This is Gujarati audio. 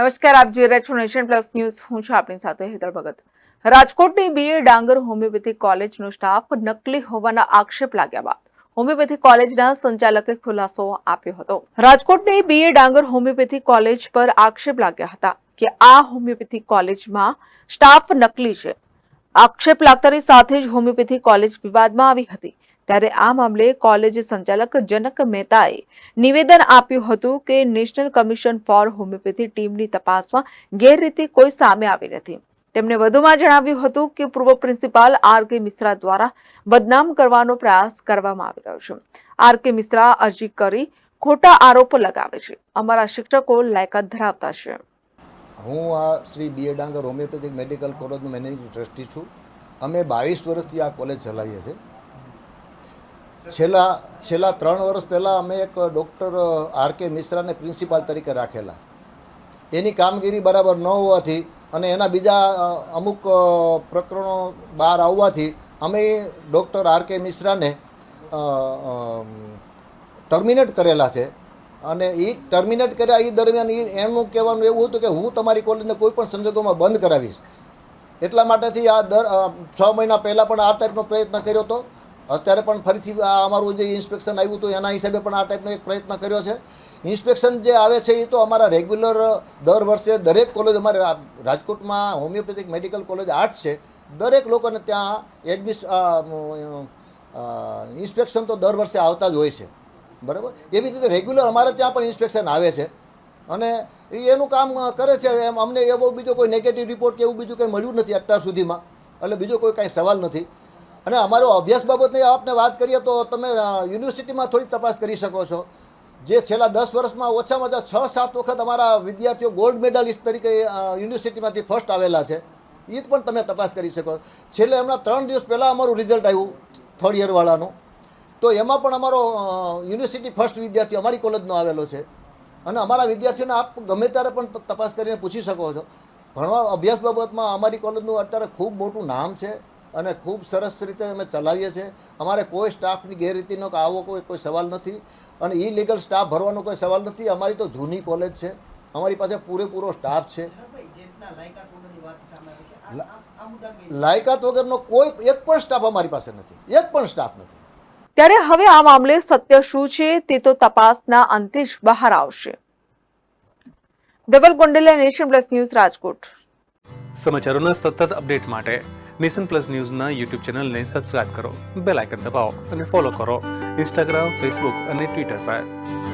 નમસ્કાર, આપ જોઈ રહ્યા છો નેશન પ્લસ ન્યૂઝ. હું છું આપણી સાથે હેતલ ભગત. રાજકોટની બીએ ડાંગર હોમિયોપેથી કોલેજનો સ્ટાફ નકલી હોવાના આક્ષેપ લાગ્યા બાદ હોમિયોપેથી કોલેજના સંચાલકે ખુલાસો આપ્યો હતો. રાજકોટની બીએ ડાંગર હોમિયોપેથી કોલેજ પર આક્ષેપ લાગ્યા હતા કે આ હોમિયોપેથિક કોલેજમાં સ્ટાફ નકલી છે. આક્ષેપ લાગતાની સાથે જ હોમિયોપેથિક કોલેજ વિવાદમાં આવી હતી. ત્યારે આ મામલે કોલેજ સંચાલક જનક મહેતાએ નિવેદન આપ્યું હતું કે નેશનલ કમિશન ફોર હોમિયોપેથી ટીમની તપાસમાં ગેરરીતિ કોઈ સામે આવી નથી. તેમણે વધુમાં જણાવ્યું હતું કે પૂર્વ પ્રિન્સિપાલ આર કે મિશ્રા દ્વારા બદનામ કરવાનો પ્રયાસ કરવામાં આવી રહ્યો છે. આર કે મિશ્રા અરજી કરી ખોટા આરોપો લગાવે છે. અમારા શિક્ષકો લાયકાત ધરાવતા છે. હું આ Shri B. A Dangar homoeopathic medical કોલેજનું મેનેજિંગ ટ્રસ્ટી છું. અમે બાવીસ વર્ષથી આ કોલેજ ચલાવીએ છીએ. છેલ્લા છેલ્લા ત્રણ વર્ષ પહેલાં અમે એક ડૉક્ટર આર. કે. મિશ્રાને પ્રિન્સિપાલ તરીકે રાખેલા. એની કામગીરી બરાબર ન હોવાથી અને એના બીજા અમુક પ્રકરણો બહાર આવવાથી અમે ડૉક્ટર આર. કે. મિશ્રાને ટર્મિનેટ કરેલા છે. અને એ ટર્મિનેટ કર્યા એ દરમિયાન એ એમનું કહેવાનું એવું હતું કે હું તમારી કોલેજને કોઈ પણ સંજોગોમાં બંધ કરાવીશ. એટલા માટેથી આ દર છ મહિના પહેલાં પણ આ ટાઈપનો પ્રયત્ન કર્યો હતો. અત્યારે પણ ફરીથી આ અમારું જે ઇન્સ્પેક્શન આવ્યું હતું, એના હિસાબે પણ આ ટાઈપનો એક પ્રયત્ન કર્યો છે. ઇન્સ્પેક્શન જે આવે છે એ તો અમારા રેગ્યુલર દર વર્ષે દરેક કોલેજ અમારે રાજકોટમાં હોમિયોપેથિક મેડિકલ કોલેજ આર્ટ છે. દરેક લોકોને ત્યાં એડમિશ ઇન્સ્પેક્શન તો દર વર્ષે આવતા જ હોય છે. બરાબર? એવી રીતે રેગ્યુલર અમારે ત્યાં પણ ઇન્સ્પેક્શન આવે છે. અને એનું કામ કરે છે. એમ, અમને એવો બીજો કોઈ નેગેટિવ રિપોર્ટ કે એવું બીજું કંઈ મળ્યું નથી અત્યાર સુધીમાં. એટલે બીજો કોઈ કાંઈ સવાલ નથી. અને અમારો અભ્યાસ બાબતની આપને વાત કરીએ તો તમે યુનિવર્સિટીમાં થોડી તપાસ કરી શકો છો. જે છેલ્લા દસ વર્ષમાં ઓછામાં ઓછા છ, સાત વખત અમારા વિદ્યાર્થીઓ ગોલ્ડ મેડાલિસ્ટ તરીકે યુનિવર્સિટીમાંથી ફર્સ્ટ આવેલા છે. એ પણ તમે તપાસ કરી શકો. છેલ્લે હમણાં ત્રણ દિવસ પહેલાં અમારું રિઝલ્ટ આવ્યું થર્ડ યરવાળાનું તો એમાં પણ અમારો યુનિવર્સિટી ફર્સ્ટ વિદ્યાર્થી અમારી કોલેજનો આવેલો છે. અને અમારા વિદ્યાર્થીઓને આપ ગમે ત્યારે પણ તપાસ કરીને પૂછી શકો છો. ભણવા અભ્યાસ બાબતમાં અમારી કોલેજનું અત્યારે ખૂબ મોટું નામ છે અને ખૂબ સરસ રીતે અમે ચલાવીએ છીએ. અમારે કોઈ સ્ટાફની ગેરરીતિનો કે આવો કોઈ કોઈ સવાલ નથી અને ઇલીગલ સ્ટાફ ભરવાનો કોઈ સવાલ નથી. અમારી તો જૂની કોલેજ છે. અમારી પાસે પૂરેપૂરો સ્ટાફ છે. લાયકાત વગરનો કોઈ એક પણ સ્ટાફ અમારી પાસે નથી. એક પણ સ્ટાફ નથી. ત્યારે હવે આ મામલે સત્ય શું છે તે તો તપાસના અંતે જ બહાર આવશે. Dhaval Gondaliya, Nation Plus News, Rajkot. સમાચારોના સતત અપડેટ માટે નેશન પ્લસ ન્યૂઝના યુટ્યુબ ચેનલને સબસ્ક્રાઇબ કરો, બેલ આઇકન દબાવો અને ફોલો કરો. ઇન્સ્ટાગ્રામ, ફેસબુક અને ટ્વિટર પર.